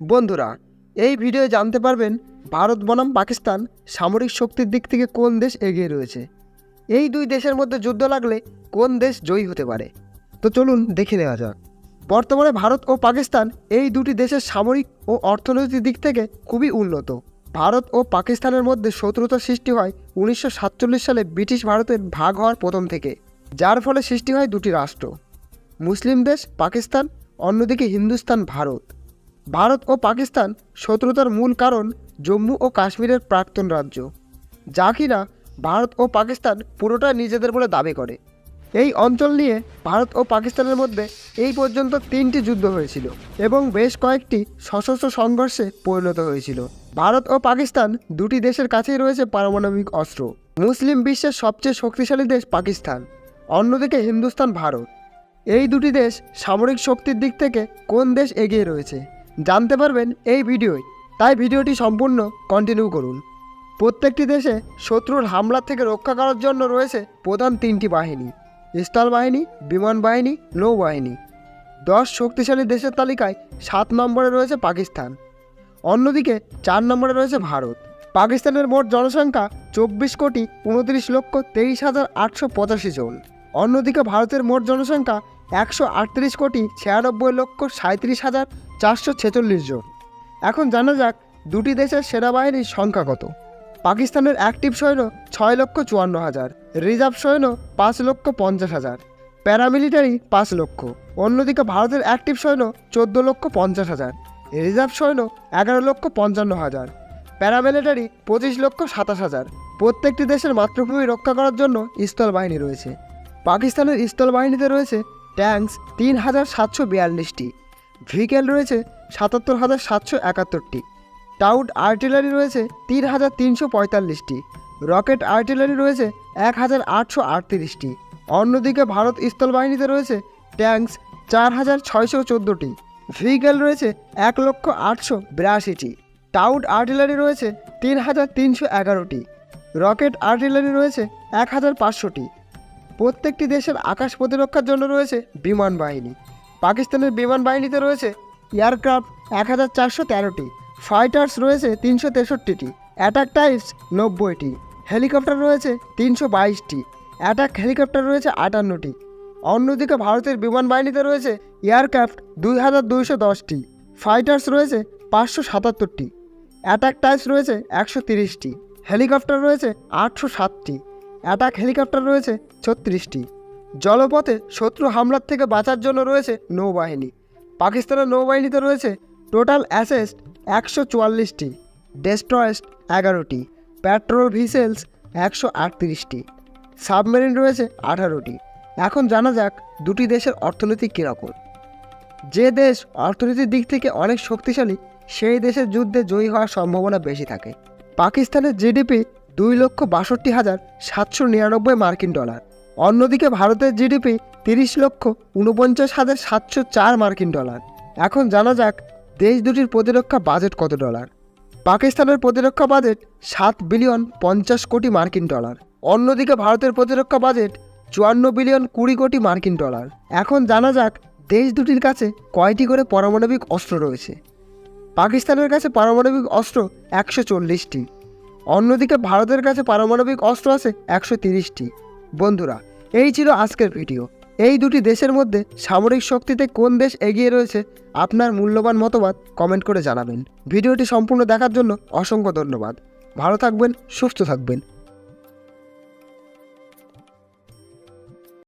বন্ধুরা, এই ভিডিও জানতে পারবেন ভারত বনাম পাকিস্তান সামরিক শক্তির দিক থেকে কোন দেশ এগিয়ে রয়েছে। এই দুই দেশের মধ্যে যুদ্ধ লাগলে কোন দেশ জয়ী হতে পারে? তো চলুন দেখে নেওয়া যাক। বর্তমানে ভারত ও পাকিস্তান এই দুটি দেশের সামরিক ও অর্থনৈতিক দিক থেকে খুবই উন্নত। ভারত ও পাকিস্তানের মধ্যে শত্রুতা সৃষ্টি হয় উনিশশো সাতচল্লিশ সালে ব্রিটিশ ভারতের ভাগ হওয়ার প্রথম থেকে, যার ফলে সৃষ্টি হয় দুটি রাষ্ট্র। মুসলিম দেশ পাকিস্তান, অন্যদিকে হিন্দুস্তান, ভারত। ভারত ও পাকিস্তান শত্রুতার মূল কারণ জম্মু ও কাশ্মীরের প্রাক্তন রাজ্য, যা কিনা ভারত ও পাকিস্তান পুরোটা নিজেদের বলে দাবি করে। এই অঞ্চল নিয়ে ভারত ও পাকিস্তানের মধ্যে এই পর্যন্ত তিনটি যুদ্ধ হয়েছিল এবং বেশ কয়েকটি সশস্ত্র সংঘর্ষে পরিণত হয়েছিল। ভারত ও পাকিস্তান দুটি দেশের কাছেই রয়েছে পারমাণবিক অস্ত্র। মুসলিম বিশ্বের সবচেয়ে শক্তিশালী দেশ পাকিস্তান, অন্যদিকে হিন্দুস্তান, ভারত। এই দুটি দেশ সামরিক শক্তির দিক থেকে কোন দেশ এগিয়ে রয়েছে? জানতে পারবেন এই ভিডিওয় তাই ভিডিওটি সম্পূর্ণ কন্টিনিউ করুন। প্রত্যেকটি দেশে শত্রুর হামলা থেকে রক্ষা করার জন্য রয়েছে প্রধান তিনটি বাহিনী। স্থল বাহিনী, বিমান বাহিনী নৌবাহিনী দশ শক্তিশালী দেশের তালিকায় সাত নম্বরে রয়েছে পাকিস্তান। অন্যদিকে চার নম্বরে রয়েছে ভারত। পাকিস্তানের মোট জনসংখ্যা চব্বিশ কোটি উনত্রিশ লক্ষ তেইশ হাজার আটশো পঁচাশি জন। অন্যদিকে ভারতের মোট জনসংখ্যা একশো আটত্রিশ কোটি ছিয়ানব্বই লক্ষ সাঁত্রিশ হাজার চারশো ছেচল্লিশ জন। এখন জানা যাক, দুটি দেশের সেনাবাহিনীর সংখ্যা কত। পাকিস্তানের অ্যাক্টিভ সৈন্য ছয় লক্ষ চুয়ান্ন হাজার, রিজার্ভ সৈন্য পাঁচ লক্ষ পঞ্চাশ হাজার, প্যারামিলিটারি পাঁচ লক্ষ, অন্যদিকে ভারতের অ্যাক্টিভ সৈন্য চোদ্দ লক্ষ পঞ্চাশ হাজার, রিজার্ভ সৈন্য এগারো লক্ষ পঞ্চান্ন হাজার, প্যারামিলিটারি পঁচিশ লক্ষ সাতাশ হাজার। প্রত্যেকটি দেশের মাতৃভূমি রক্ষা করার জন্য স্থল বাহিনী রয়েছে। পাকিস্তানের স্থল বাহিনীতে রয়েছে ট্যাঙ্কস তিন হাজার সাতশো বিয়াল্লিশটি। ভেহিকেল রয়েছে সাতাত্তর হাজার সাতশো একাত্তরটি। টাউট আর্টিলারি রয়েছে তিন হাজার তিনশো পঁয়তাল্লিশটি। রকেট আর্টিলারি রয়েছে এক হাজার আটশো আটত্রিশটি। অন্যদিকে ভারত স্থল বাহিনীতে রয়েছে ট্যাঙ্কস চার হাজার ছয়শো চোদ্দোটি। ভেহিকেল রয়েছে এক লক্ষ আটশো বিরাশিটি। টাউট আর্টিলারি রয়েছে তিন হাজার তিনশো এগারোটি। রকেট আর্টিলারি রয়েছে এক হাজার পাঁচশোটি। প্রত্যেকটি দেশের আকাশ প্রতিরক্ষার জন্য রয়েছে বিমান বাহিনী। পাকিস্তানের বিমান বাহিনীতে রয়েছে এয়ারক্রাফট এক হাজার চারশো তেরোটি, ফাইটার্স রয়েছে তিনশো তেষট্টিটি, অ্যাটাক টাইপস নব্বইটি, হেলিকপ্টার রয়েছে তিনশো বাইশটি, অ্যাটাক হেলিকপ্টার রয়েছে আটান্নটি। অন্যদিকে ভারতের বিমান বাহিনীতে রয়েছে এয়ারক্রাফট দুই হাজার দুইশো দশটি, ফাইটার্স রয়েছে পাঁচশো সাতাত্তরটি, অ্যাটাক টাইপস রয়েছে একশো তিরিশটি, হেলিকপ্টার রয়েছে আটশো সাতটি। অ্যাটাক হেলিকপ্টার রয়েছে ছত্রিশটি। জলপথে শত্রু হামলার থেকে বাঁচার জন্য রয়েছে নৌবাহিনী। পাকিস্তানের নৌবাহিনীতে রয়েছে টোটাল অ্যাসেস্ট একশো চুয়াল্লিশটি, ডেস্ট্রয়েস্ট এগারোটি, পেট্রোল ভিসেলস একশো আটত্রিশটি, সাবমেরিন রয়েছে আঠারোটি। এখন জানা যাক দুটি দেশের অর্থনীতি কীরকম। যে দেশ অর্থনীতির দিক থেকে অনেক শক্তিশালী, সেই দেশের যুদ্ধে জয়ী হওয়ার সম্ভাবনা বেশি থাকে। পাকিস্তানের জিডিপি দুই লক্ষ বাষট্টি হাজার সাতশো নিরানব্বই মার্কিন ডলার। অন্যদিকে ভারতের জিডিপি তিরিশ লক্ষ উনপঞ্চাশ হাজার সাতশো চার মার্কিন ডলার। এখন জানা যাক দেশ দুটির প্রতিরক্ষা বাজেট কত ডলার। পাকিস্তানের প্রতিরক্ষা বাজেট সাত বিলিয়ন পঞ্চাশ কোটি মার্কিন ডলার। অন্যদিকে ভারতের প্রতিরক্ষা বাজেট চুয়ান্ন বিলিয়ন কুড়ি কোটি মার্কিন ডলার। এখন জানা যাক দেশ দুটির কাছে কয়টি করে পারমাণবিক অস্ত্র রয়েছে। পাকিস্তানের কাছে পারমাণবিক অস্ত্র একশো চল্লিশটি। অন্যদিকে ভারতের কাছে পারমাণবিক অস্ত্র আছে একশো তিরিশটি। বন্ধুরা, এই ছিল আজকের ভিডিও। এই দুটি দেশের মধ্যে সামরিক শক্তিতে কোন দেশ এগিয়ে রয়েছে আপনার মূল্যবান মতবাদ কমেন্ট করে জানাবেন। ভিডিওটি সম্পূর্ণ দেখার জন্য অসংখ্য ধন্যবাদ। ভালো থাকবেন, সুস্থ থাকবেন।